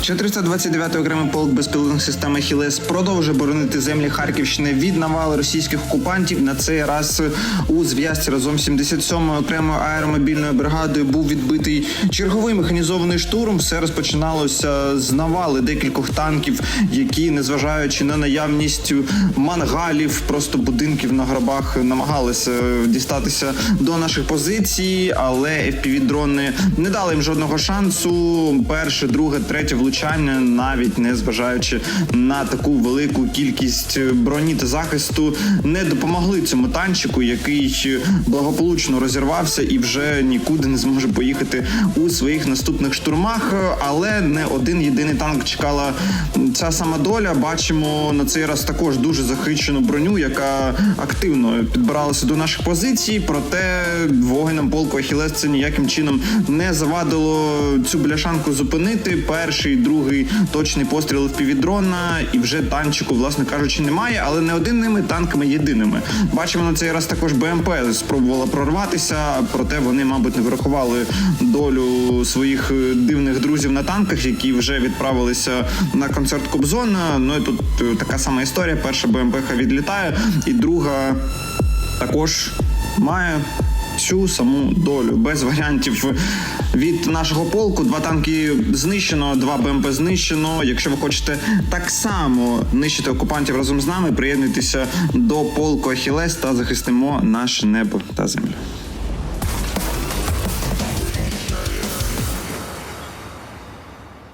429-й окремий полк безпілотних систем «Ахілес» продовжує боронити землі Харківщини від навали російських окупантів. На цей раз у зв'язці разом з 77-ю окремою аеромобільною бригадою був відбитий черговий механізований штурм. Все розпочиналося з навали декількох танків, які, незважаючи на наявність мангалів, просто будинків на гробах, намагалися дістатися до наших позицій, але FPV-дрони не дали їм жодного шансу. Перше, друге, третє влучання, навіть не зважаючи на таку велику кількість броні та захисту, не допомогли цьому танчику, який благополучно розірвався і вже нікуди не зможе поїхати у своїх наступних штурмах. Але не один єдиний танк чекала ця сама доля. Бачимо на цей раз також дуже захищену броню, яка активно підбиралася до наших позицій. Проте воїнам полку Ахілес це ніяким чином не завадило цю бляшанку зупинити. Перший, другий точний постріл в півдрона, і вже танчику, власне кажучи, немає, але не одиними танками єдиними. Бачимо на цей раз також БМП спробувала прорватися, проте вони, мабуть, не врахували долю своїх е, дивних друзів на танках, які вже відправилися на концерт Кобзона. Ну і тут е, така сама історія. Перша БМП відлітає, і друга також має цю саму долю без варіантів від нашого полку. Два танки знищено, два БМП знищено. Якщо ви хочете так само нищити окупантів разом з нами, приєднуйтеся до полку Ахілес та захистимо наше небо та землю.